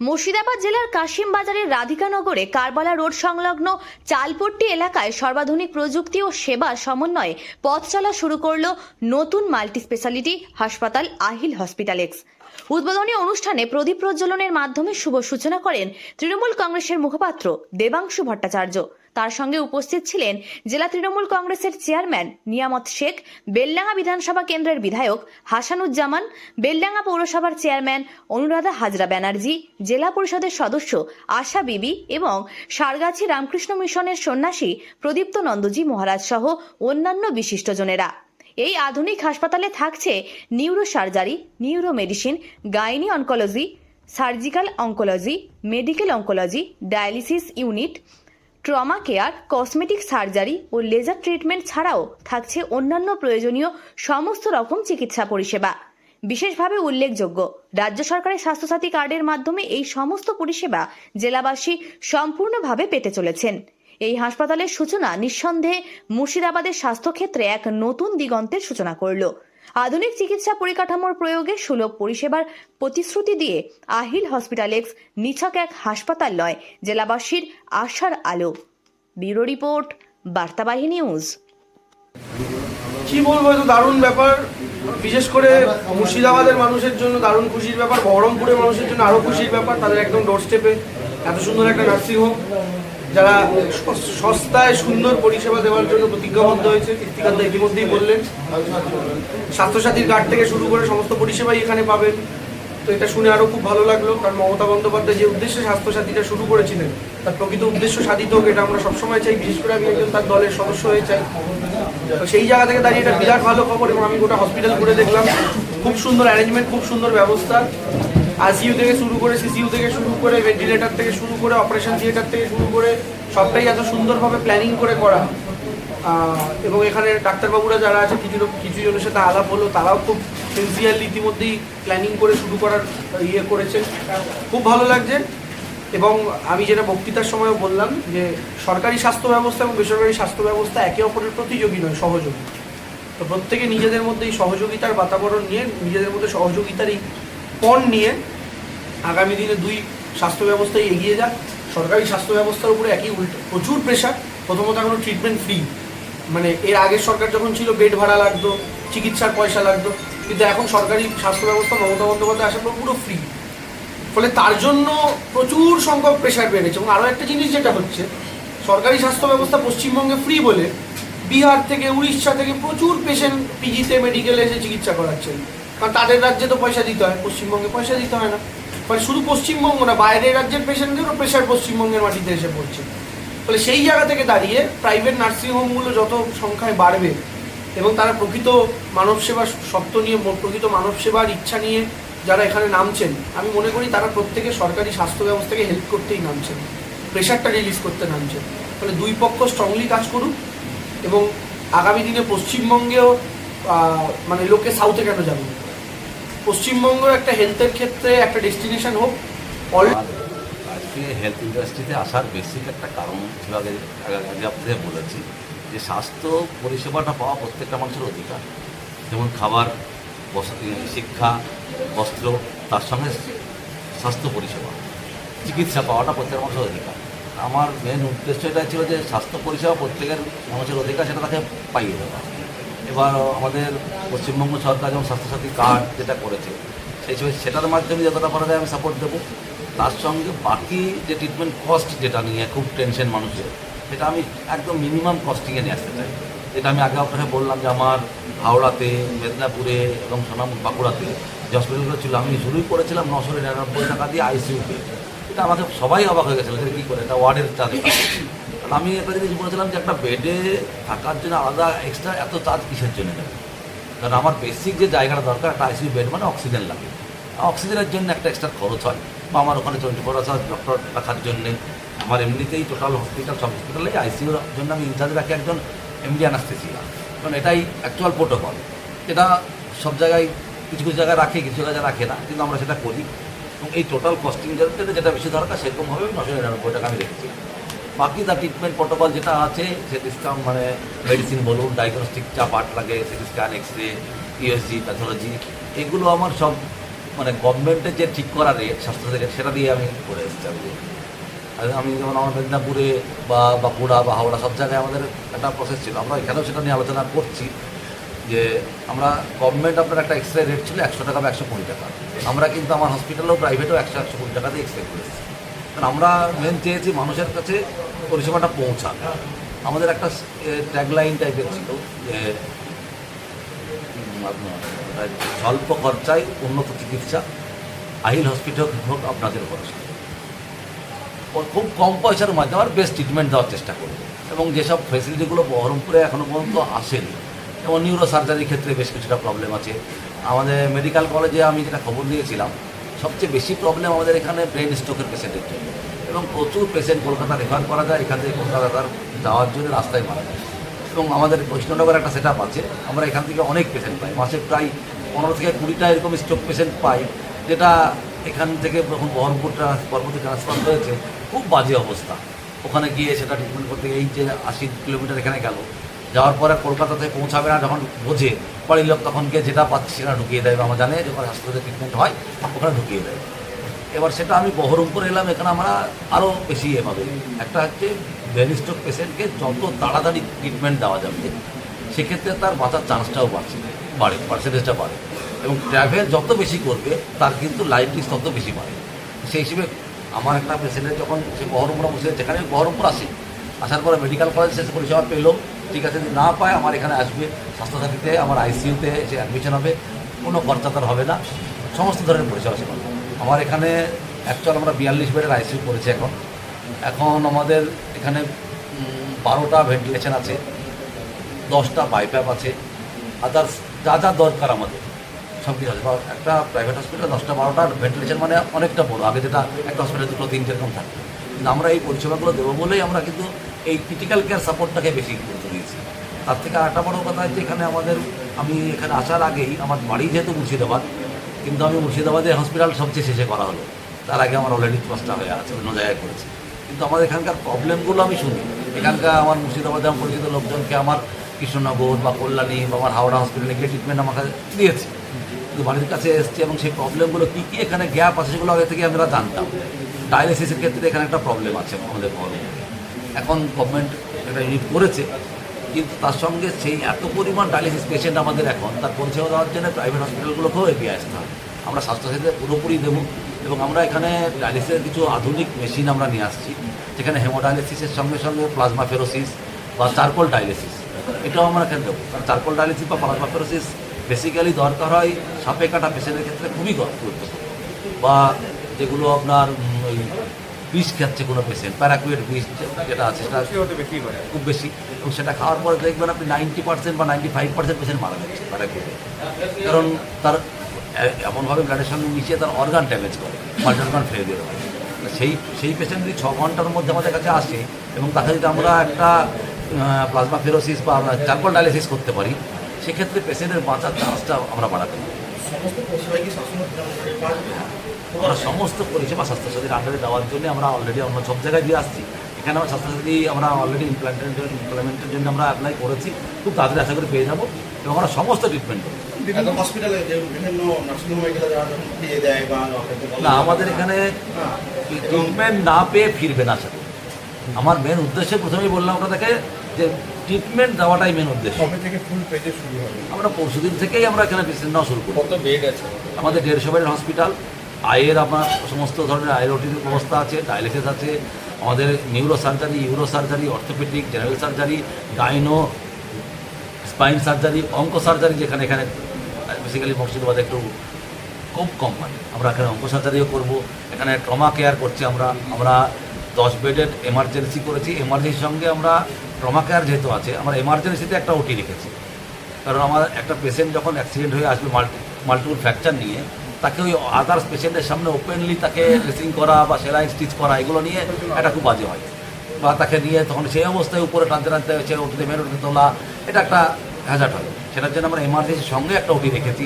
মুর্শিদাবাদ জেলার কাশিম বাজারের রাধিকানগরে কারবালা রোড সংলগ্ন চালপট্টি এলাকায় সর্বাধুনিক প্রযুক্তি ও সেবা সমন্বয়ে পথ চলা শুরু করল নতুন মাল্টি স্পেশালিটি হাসপাতাল আহিল হসপিটালেক্স উদ্বোধনী অনুষ্ঠানে প্রদীপ প্রজ্বলনের মাধ্যমে শুভ সূচনা করেন তৃণমূল কংগ্রেসের মুখপাত্র দেবাংশু ভট্টাচার্য। তার সঙ্গে উপস্থিত ছিলেন জেলা তৃণমূল কংগ্রেসের চেয়ারম্যান নিয়ামত শেখ, বেলডাঙ্গা বিধানসভা কেন্দ্রের বিধায়ক হাসানুজ্জামান, বেলডাঙ্গা পৌরসভার চেয়ারম্যান অনুরাধা হাজরা ব্যানার্জি, জেলা পরিষদের সদস্য আশা বিবি এবং সারগাছি রামকৃষ্ণ মিশনের সন্ন্যাসী প্রদীপ্ত নন্দজি মহারাজ সহ অন্যান্য বিশিষ্টজনেরা। এই আধুনিক হাসপাতালে থাকছে neuro surgery neuro medicine gynae oncology surgical oncology medical oncology dialysis unit trauma care cosmetic surgery ও লেজার ট্রিটমেন্ট ছাড়াও থাকছে অন্যান্য প্রয়োজনীয় সমস্ত রকম চিকিৎসা পরিষেবা। বিশেষভাবে উল্লেখযোগ্য, রাজ্য সরকারের স্বাস্থ্যসাথী কার্ডের মাধ্যমে এই সমস্ত পরিষেবা জেলাবাসী সম্পূর্ণভাবে পেতে চলেছেন। এই হাসপাতালের সূচনা নিঃসন্দেহে মুর্শিদাবাদের স্বাস্থ্যক্ষেত্রে এক নতুন দিগন্তের সূচনা করল। আধুনিক চিকিৎসা পরিকাঠামোর প্রয়োগে সুলভ পরিষেবার প্রতিশ্রুতি দিয়ে আহিল হসপিটালেক্স নিছক এক হাসপাতাল নয় জেলাবাসীর আশার আলো। ব্যুরো রিপোর্ট, বার্তাবাহী নিউজ। কি বলব এটা দারুণ ব্যাপার। বিশেষ করে মুর্শিদাবাদের মানুষের জন্য দারুণ খুশির ব্যাপার, বহরমপুরের মানুষের জন্য আরও খুশির ব্যাপার, তাদের একদম ডোর স্টেপে এত সুন্দর একটা নার্সিং হোম যারা সস্তায় সুন্দর পরিষেবা দেওয়ার জন্য প্রতিজ্ঞাবদ্ধ হয়েছে কীর্তিকান্ত ইতিমধ্যেই বললেন। স্বাস্থ্যসাথীর কার্ড থেকে শুরু করে সমস্ত পরিষেবাই এখানে পাবেন। তো এটা শুনে আরও খুব ভালো লাগল, কারণ মমতা বন্দ্যোপাধ্যায় যে উদ্দেশ্যে স্বাস্থ্যসাথীটা শুরু করেছিলেন, তার প্রকৃত উদ্দেশ্য সাধিত হোক, এটা আমরা সবসময় চাই। বিশেষ করে আমি একজন তার দলের সদস্য হয়ে চাই। তো সেই জায়গা থেকে দাঁড়িয়ে এটা বিরাট ভালো খবর এবং আমি গোটা হসপিটাল ঘুরে দেখলাম। খুব সুন্দর অ্যারেঞ্জমেন্ট খুব সুন্দর ব্যবস্থা। আইসিইউ থেকে শুরু করে সিসিইউ থেকে শুরু করে ভেন্টিলেটর থেকে শুরু করে অপারেশন থিয়েটার থেকে শুরু করে সবটাই এত সুন্দরভাবে প্ল্যানিং করে করা। এবং এখানে ডাক্তারবাবুরা যারা আছে, কিছু কিছু জনের সাথে আলাপ হলো, তারাও খুব সিনসিয়ারলি ইতিমধ্যেই প্ল্যানিং করে শুরু করার ইয়ে করেছে। খুব ভালো লাগছে। এবং আমি যেটা বক্তৃতার সময় বললাম যে, সরকারি স্বাস্থ্য ব্যবস্থা এবং বেসরকারি স্বাস্থ্য ব্যবস্থা একে অপরের প্রতিযোগী নয়, সহযোগী। তো প্রত্যেকে নিজেদের মধ্যে এই সহযোগিতার বাতাবরণ নিয়ে নিজেদের মধ্যে সহযোগিতার এই পণ নিয়ে আগামী দিনে দুই স্বাস্থ্য ব্যবস্থায় এগিয়ে যাক। সরকারি স্বাস্থ্য ব্যবস্থার উপরে একই উল্টো, প্রচুর প্রেশার প্রথমত এখনও ট্রিটমেন্ট ফ্রি মানে এর আগের সরকার যখন ছিল বেড ভাড়া লাগতো, চিকিৎসার পয়সা লাগতো, কিন্তু এখন সরকারি স্বাস্থ্য ব্যবস্থা মমতা বন্দ্যোপাধ্যায় আসার পর পুরো ফ্রি ফলে তার জন্য প্রচুর সংখ্যক প্রেশার বেড়েছে। এবং আরও একটা জিনিস যেটা হচ্ছে, সরকারি স্বাস্থ্য ব্যবস্থা পশ্চিমবঙ্গে ফ্রি বলে বিহার থেকে উড়িষ্যা থেকে প্রচুর পেশেন্ট পিজিতে মেডিকেলে এসে চিকিৎসা করাচ্ছেন। কারণ তাদের রাজ্যে তো পয়সা দিতে হয়, পশ্চিমবঙ্গে পয়সা দিতে হয় না। ফলে শুধু পশ্চিমবঙ্গ না, বাইরের রাজ্যের পেশেন্টদেরও প্রেশার পশ্চিমবঙ্গের মাটিতে এসে পড়ছে। ফলে সেই জায়গা থেকে দাঁড়িয়ে প্রাইভেট নার্সিংহোমগুলো যত সংখ্যায় বাড়বে এবং তারা প্রকৃত মানব সেবা সত্ত্ব নিয়ে, প্রকৃত মানব সেবার ইচ্ছা নিয়ে যারা এখানে নামছেন, আমি মনে করি তারা প্রত্যেকে সরকারি স্বাস্থ্য ব্যবস্থাকে হেল্প করতেই নামছেন প্রেশারটা রিলিজ করতে নামছেন। ফলে দুই পক্ষ স্ট্রংলি কাজ করুক এবং আগামী দিনে পশ্চিমবঙ্গেও মানে লোকে সাউথে কেন যাবে? পশ্চিমবঙ্গ একটা হেলথের ক্ষেত্রে একটা ডেস্টিনেশন হোক আজকে হেলথ ইন্ডাস্ট্রিতে আসার বেসিক একটা কারণ ছিল আগে, আগে- বলেছি যে স্বাস্থ্য পরিষেবাটা পাওয়া প্রত্যেকটা মানুষের অধিকার। যেমন খাবার শিক্ষা, বস্ত্র, তার সঙ্গে স্বাস্থ্য পরিষেবা, চিকিৎসা পাওয়াটা প্রত্যেক মানুষের অধিকার। আমার মেন উদ্দেশ্য এটা ছিল যে স্বাস্থ্য পরিষেবা প্রত্যেকের মানুষের অধিকার সেটা তাকে পাইয়ে দেওয়া। এবার আমাদের পশ্চিমবঙ্গ সরকার যেমন স্বাস্থ্যসাথী কার্ড যেটা করেছে, সেই হিসেবে সেটার মাধ্যমে যতটা পারা যায় আমি সাপোর্ট দেবো। তার সঙ্গে বাকি যে ট্রিটমেন্ট কস্ট যেটা নিয়ে খুব টেনশন মানুষের, সেটা আমি একদম মিনিমাম কস্টিংয়ে নিয়ে আসতে চাই। যেটা আমি আগে আপনাকে বললাম যে আমার হাওড়াতে, মেদিনীপুরে এবং সোনাম বাঁকুড়াতে যে হসপিটালগুলো ছিল, আমি শুরুই করেছিলাম নশো নিরানব্বই টাকা দিয়ে আইসিইউতে এটা আমাকে সবাই অবাক হয়ে গেছিল কী করে, এটা ওয়ার্ডের চার্জ আমি একটা জিনিস বলেছিলাম যে একটা বেডে থাকার জন্য আলাদা এক্সট্রা এত চার্জ কিসের জন্য নেবে? কারণ আমার বেসিক যে জায়গাটা দরকার, একটা আইসিইউ বেড মানে অক্সিজেন লাগে। অক্সিজেনের জন্য একটা এক্সট্রা খরচ হয়। বা আমার ওখানে টোয়েন্টি ফোর আওয়ার ডক্টর রাখার জন্যে। আমার এমনিতেই টোটাল হসপিটাল সব হসপিটালে আইসিইউর জন্য আমি ইনচার্জ রাখি একজন এমডি অ্যানাস্থেসিয়া কারণ এটাই অ্যাকচুয়াল প্রোটোকল এটা সব জায়গায়, কিছু কিছু জায়গায় রাখে, কিছু জায়গায় রাখে না। কিন্তু আমরা সেটা করি। এবং এই টোটাল কস্টিং যেটা বেশি দরকার সেরকমভাবে নশো নিরানব্বই টাকা আমি রেখেছি বাকি তার ট্রিটমেন্ট প্রোটোকল যেটা আছে সেটি স্ক্যান মানে মেডিসিন বলুন ডায়াগনস্টিক যা পার্ট লাগে সেটি scan X ray USG pathology এগুলো আমার সব মানে গভর্নমেন্টের যে ঠিক করা রেট স্বাস্থ্য থেকে, সেটা দিয়ে আমি করে এসেছি আর আমি যেমন আমার মেদিনীপুরে বা বাঁকুড়া বা হাওড়া সব জায়গায় আমাদের একটা প্রসেস ছিল। আমরা এখানেও সেটা নিয়ে আলোচনা করছি যে আমরা গভর্নমেন্ট আপনার একটা এক্স রে রেট ছিল একশো টাকা বা একশো কুড়ি টাকা। আমরা কিন্তু আমার হসপিটালেও প্রাইভেটেও একশো একশো কুড়ি টাকাতে এক্স রে করেছি। কারণ আমরা মেন চেয়েছি মানুষের কাছে পরিষেবাটা পৌঁছান আমাদের একটা ট্যাগলাইন টাইপের ছিল যে স্বল্প খরচায় উন্নত চিকিৎসা, আহিল হসপিটাল হোক আপনাদের ভরসা খুব কম পয়সার মাধ্যমে আর বেস্ট ট্রিটমেন্ট দেওয়ার চেষ্টা করব। এবং যেসব ফেসিলিটিগুলো বহরমপুরে এখনও পর্যন্ত আসেনি, যেমন নিউরো সার্জারির ক্ষেত্রে বেশ কিছুটা প্রবলেম আছে। আমাদের মেডিকেল কলেজে আমি যেটা খবর দিয়েছিলাম, সবচেয়ে বেশি প্রবলেম আমাদের এখানে ব্রেন স্ট্রোকের পেশেন্টের জন্য। এবং প্রচুর পেশেন্ট কলকাতা রেফার করা যায়। এখান থেকে কলকাতা তার যাওয়ার জন্য রাস্তায় মারা যায়। এবং আমাদের বৈষ্ণবনগর একটা সেট আছে। আমরা এখান থেকে অনেক পেশেন্ট পাই। মাসে প্রায় পনেরো থেকে কুড়িটা এরকম স্ট্রোক পেশেন্ট পাই, যেটা এখান থেকে যখন বহরমপুর পরবর্তী ট্রান্সফার হয়েছে, খুব বাজে অবস্থা। ওখানে গিয়ে সেটা ট্রিটমেন্ট করতে এই যে আশি কিলোমিটার এখানে গেল। যাওয়ার পরে কলকাতাতে পৌঁছাবে না, যখন বোঝে, বাড়ির লোক তখন গিয়ে যেটা পাচ্ছে সেটা ঢুকিয়ে দেয় বা আমার জানে যখন হাসপাতালে ট্রিটমেন্ট হয়, ওখানে ঢুকিয়ে দেয়। এবার সেটা আমি বহরমপুর এলাম, এখানে আমরা আরও বেশি এ পাবে একটা হচ্ছে ব্রেনস্ট্রোক পেশেন্টকে যত তাড়াতাড়ি ট্রিটমেন্ট দেওয়া যাবে, সেক্ষেত্রে তার বাঁচার চান্সটাও বাড়ছে, বাড়ে পার্সেন্টেজটা বাড়ে। এবং ট্রাভেল যত বেশি করবে, তার কিন্তু লাইফ রিস্ক তত বেশি বাড়ে। সেই হিসেবে আমার একটা পেশেন্টের যখন সে বহরমপুরে বসে যেখানে বহরমপুর আসি, আসার পরে মেডিকেল কলেজ শেষ পরিষেবা পেল, ঠিক আছে, যদি না পায়, আমার এখানে আসবে, স্বাস্থ্যসাথীতে, আমার আইসিইউতে এসে অ্যাডমিশন হবে, কোনো খরচা তার হবে না, সমস্ত ধরনের পরিষেবা সে পাবে। আমার এখানে অ্যাকচুয়াল আমরা বিয়াল্লিশ বেডের আইসিইউ করেছি এখন। এখন আমাদের এখানে বারোটা ভেন্টিলেশন আছে, দশটা বাইপ্যাপ আছে আদার্স যা যা দরকার আমাদের, সব কিছু আছে। একটা প্রাইভেট হসপিটাল দশটা, বারোটা ভেন্টিলেশন মানে অনেকটা বড়। আগে যেটা একটা হসপিটালে দুটো তিনটে এরকম থাকে। কিন্তু আমরা এই পরিষেবাগুলো দেবো বলেই আমরা কিন্তু এই ক্রিটিক্যাল কেয়ার সাপোর্টটাকে বেশি গুরুত্ব দিয়েছি। তার থেকে আরেকটা বড় কথা হচ্ছে এখানে আমাদের, আমি এখানে আসার আগেই আমার বাড়ি যেহেতু মুর্শিদাবাদ কিন্তু আমি মুর্শিদাবাদে হসপিটাল সবচেয়ে শেষে করা হলো। তার আগে আমার অলরেডি পাঁচটা হয়ে আছে, অন্য জায়গায় করেছি। কিন্তু আমাদের এখানকার প্রবলেমগুলো আমি শুনি। এখানকার আমার মুর্শিদাবাদে আমার পরিচিত লোকজনকে আমার কৃষ্ণনগর বা কল্যাণী বা আমার হাওড়া হসপিটালে গিয়ে ট্রিটমেন্ট আমার কাছে দিয়েছি। কিন্তু বাড়ির কাছে এসেছি এবং সেই প্রবলেমগুলো কী কী এখানে গ্যাপ আছে সেগুলো আগে থেকে আমরা জানতাম। ডায়ালিসিসের ক্ষেত্রে এখানে একটা প্রবলেম আছে আমাদের এখন গভর্নমেন্ট একটা ইউনিট করেছে। কিন্তু তার সঙ্গে সেই এত পরিমাণ ডায়ালিসিস পেশেন্ট আমাদের এখন, তার পরিষেবা দেওয়ার জন্য প্রাইভেট হসপিটালগুলোকেও এগিয়ে আসতে হবে। আমরা স্বাস্থ্যসাথীতে পুরোপুরি দেবো এবং আমরা এখানে ডায়ালিসিসের কিছু আধুনিক মেশিন আমরা নিয়ে আসছি, যেখানে হেমোডায়ালিসিসের সঙ্গে সঙ্গে প্লাজমা ফেরোসিস বা চারকোল ডায়ালিসিস এটাও আমরা এখানে দেবো। কারণ চারকোল ডায়ালিসিস বা প্লাজমা ফেরোসিস বেসিক্যালি দরকার হয় সাপে কাটা পেশেন্টের ক্ষেত্রে খুবই গুরুত্বপূর্ণ। বা যেগুলো আপনার বিষ খাচ্ছে কোনো পেশেন্ট প্যারাকুয়েট বিষ যেটা আছে সেটা খুব বেশি। এবং সেটা খাওয়ার পরে দেখবেন আপনি নাইনটি পার্সেন্ট বা নাইনটি ফাইভ পার্সেন্ট পেশেন্ট মারা যাচ্ছে প্যারাকুয়েটে কারণ তার এমনভাবে ব্লাডের সঙ্গে মিশিয়ে তার অর্গান ড্যামেজ করে মাল্টি অর্গান ফেলিয়ার হয়। সেই সেই পেশেন্ট যদি ছ ঘণ্টার মধ্যে আমাদের কাছে আসে এবং তাকে যদি আমরা একটা প্লাজমা ফেরোসিস বা আমরা চারকোল ডায়ালিসিস করতে পারি সেক্ষেত্রে পেশেন্টের বাঁচার চান্সটা আমরা বাড়াতে পারি। আমরা সমস্ত পরিষেবা স্বাস্থ্যসাথীর আন্ডারে দেওয়ার জন্য আমরা অলরেডি অন্য সব জায়গায় দিয়ে আসছি। এখানে আমরা স্বাস্থ্যসাথী আমরা অলরেডি ইমপ্লান্টের ইমপ্লিমেন্টের জন্য আমরা অ্যাপ্লাই করেছি। খুব তাড়াতাড়ি আশা করে পেয়ে যাব এবং আমরা সমস্ত ট্রিটমেন্ট বলে- না আমাদের এখানে হ্যাঁ, ট্রিটমেন্ট না পেয়ে ফিরবে না আমার মেন উদ্দেশ্য প্রথমেই বললাম আপনাদেরকে যে ট্রিটমেন্ট দেওয়াটাই মেন উদ্দেশ্য। কবে থেকে ফুল পেজে শুরু হবে? আমরা পরশুদিন থেকেই আমরা এখানে পেশেন্ট নেওয়া শুরু করি। কত বেড আছে? আমাদের দেড়শো বেডের হসপিটাল আয়ের আপনার সমস্ত ধরনের আয়ের ওটির ব্যবস্থা আছে ডায়ালিসিস আছে আমাদের neuro surgery uro surgery orthopaedic general surgery dino spine surgery onco surgery যেখানে এখানে বেসিক্যালি মুর্শিদাবাদে একটু খুব কম মানে। আমরা এখানে অঙ্ক সার্জারিও করব। এখানে ট্রমা কেয়ার করছি আমরা। আমরা দশ বেডের এমার্জেন্সি করেছি। এমার্জেন্সির সঙ্গে আমরা ট্রমা কেয়ার যেহেতু আছে, আমরা এমার্জেন্সিতে একটা ওটি রেখেছি। কারণ আমার একটা পেশেন্ট যখন অ্যাক্সিডেন্ট হয়ে আসবে মাল্টি মাল্টিপুল ফ্র্যাকচার নিয়ে, তাকে ওই আদার্স পেশেন্টের সামনে ওপেনলি তাকে ড্রেসিং করা বা সেলাই স্টিচ করা, এগুলো নিয়ে একটা খুব বাজে হয়। বা তাকে নিয়ে তখন সেই অবস্থায় উপরে টানতে টানতে সে ওটিতে মেরে তোলা, এটা একটা হ্যাজার্ড হয়। সেটার জন্য আমরা এমার্জেন্সির সঙ্গে একটা ওটি রেখেছি।